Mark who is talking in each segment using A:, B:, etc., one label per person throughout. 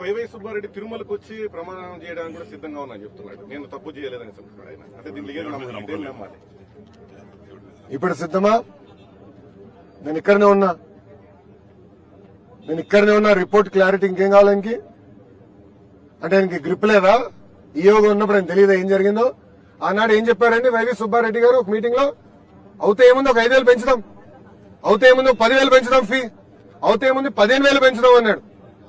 A: YY Subbareddy తిరుమలకు వచ్చి ప్రమాణం చేయడానికి కూడా సిద్ధంగా ఉన్నా చెప్తున్నాడు. నేను తప్పు చేయలేదని చెప్తున్నాడు ఆయన. అంటే దీని లీగల్ నమ్మాలి ఇదేం నమ్మాలి.
B: ఇప్పుడు సిద్ధమా? నేను ఇక్కడనే ఉన్నా. నేను ఇక్కడనే ఉన్నా. రిపోర్ట్ క్లారిటీ ఇంకేం కావాలి ఇంకి? అంటే ఆయనకి గ్రిప్ లేదా? ఈ యోగం ఉన్నప్పుడు ఆయన తెలియదా ఏం జరిగిందో? ఆనాడు ఏం చెప్పారండి వైవి సుబ్బారెడ్డి గారు ఒక మీటింగ్లో? అవుతే ఏముంది? ఒక ఐదేళ్ళు పెంచుదాం. అవుతే ఏముంది? ఒక పదివేలు పెంచుదాం ఫీ. అవుతే ఏముంది? పదిహేను వేలు పెంచుదాం అన్నాడు.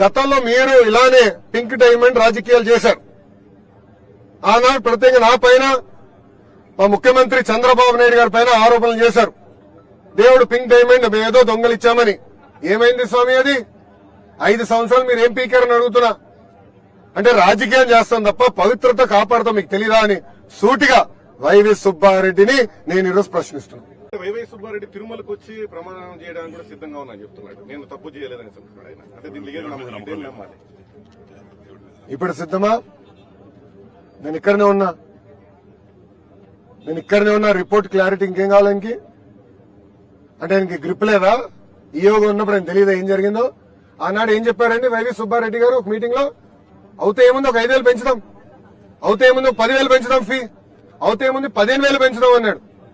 B: గతంలో మీరు ఇలానే పింక్ డైమండ్ రాజకీయాలు చేశారు. ఆనాడు ప్రత్యేకంగా నా పైన మా ముఖ్యమంత్రి చంద్రబాబు నాయుడు గారి పైన ఆరోపణలు చేశారు. దేవుడు పింక్ డైమండ్ మేము ఏదో దొంగలిచ్చామని ఏమైంది స్వామి అది? ఐదు సంవత్సరాలు మీరు ఏం పీకారని అడుగుతున్నా. అంటే రాజకీయం చేస్తాం తప్ప పవిత్రత కాపాడతాం మీకు తెలీదా అని సూటిగా వైవి సుబ్బారెడ్డిని నేను ఈరోజు ప్రశ్నిస్తున్నాను.
A: వైవై సుబ్బారెడ్డి తిరుమలకు వచ్చి ప్రమాణం చేయడానికి కూడా సిద్ధంగా ఉన్నా చెప్తున్నాడు. నేను తప్పు చేయలేదని చెప్తున్నాడు ఆయన అంటే దీని లీగల్ నమ్మాలి?
B: ఇప్పుడు సిద్ధమా? నేను ఇక్కడనే ఉన్నా. నేను ఇక్కడనే ఉన్నా. రిపోర్ట్ క్లారిటీ ఇంకేం కావాలి అంటే ఆయనకి గ్రిప్ లేదా? ఈ యోగం ఉన్నప్పుడు ఆయన తెలియదా ఏం జరిగిందో? ఆనాడు ఏం చెప్పారండి వైవి సుబ్బారెడ్డి గారు ఒక మీటింగ్లో? అవుతే ఏముంది ఒక వేలు పెంచుదాం. అవుతే ఏముంది పదివేలు పెంచుదాం ఫీ అవుతే ఏముంది పదిహేను వేలు పెంచుదాం అన్నాడు.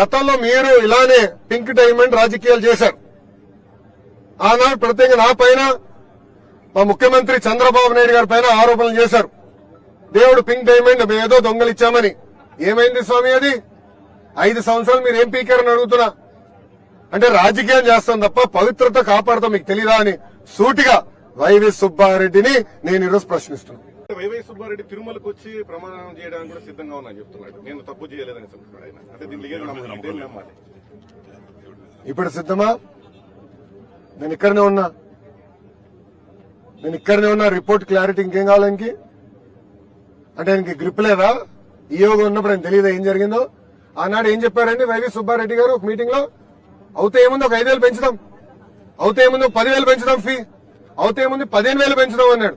B: గతంలో మీరు ఇలానే పింక్ డైమండ్ రాజకీయాలు చేశారు. ఆనాడు ప్రత్యేకంగా నా పైన మా ముఖ్యమంత్రి చంద్రబాబు నాయుడు గారి పైన ఆరోపణలు చేశారు. దేవుడు పింక్ డైమండ్ ఏదో దొంగలిచ్చామని. ఏమైంది స్వామి అది? ఐదు సంవత్సరాలు మీరు ఏం పీకారని అడుగుతున్నా? అంటే రాజకీయం చేస్తాం తప్ప పవిత్రత కాపాడతాం మీకు తెలీదా అని సూటిగా వైవి సుబ్బారెడ్డిని నేను ఈరోజు ప్రశ్నిస్తున్నాను.
A: వైవై సుబ్బారెడ్డి తిరుమలకు వచ్చి ప్రమాణం చేయడానికి కూడా సిద్ధంగా ఉన్నా చెప్తున్నాడు. నేను తప్పు చేయలేదని చెప్తున్నాడు ఆయన. అంటే నమ్మాలి?
B: ఇప్పుడు సిద్ధమా? నేను ఇక్కడనే ఉన్నా. నేను ఇక్కడనే ఉన్నా రిపోర్ట్ క్లారిటీ ఇంకేం కావాలి ఇంకి అంటే ఆయనకి గ్రిప్ లేదా? ఈ యోగం ఉన్నప్పుడు ఆయన తెలియదా ఏం జరిగిందో? ఆనాడు ఏం చెప్పారండి వైవి సుబ్బారెడ్డి గారు ఒక మీటింగ్లో అవుతే ఏముంది ఒక ఐదేళ్ళు పెంచుదాం. అవుతే ఏముంది పదివేలు పెంచుదాం ఫీ అవుతే ఏముంది పదిహేను వేలు పెంచుదాం అన్నాడు.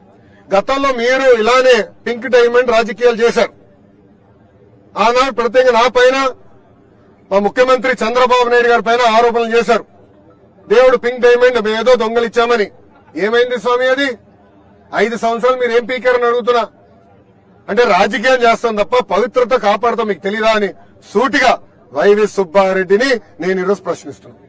B: గతంలో మీరు ఇలానే పింక్ డైమండ్ రాజకీయాలు చేశారు. ఆనాడు ప్రత్యేకంగా నా పైన మా ముఖ్యమంత్రి చంద్రబాబు నాయుడు గారి పైన ఆరోపణలు చేశారు. దేవుడు పింక్ డైమండ్ ఏదో దొంగలిచ్చామని ఏమైంది స్వామి అది? ఐదు సంవత్సరాలు మీరు ఏం పీకారని అడుగుతున్నా? అంటే రాజకీయం చేస్తాం తప్ప పవిత్రత కాపాడతాం మీకు తెలీదా అని సూటిగా వైవి సుబ్బారెడ్డిని నేను ఈరోజు ప్రశ్నిస్తున్నాను.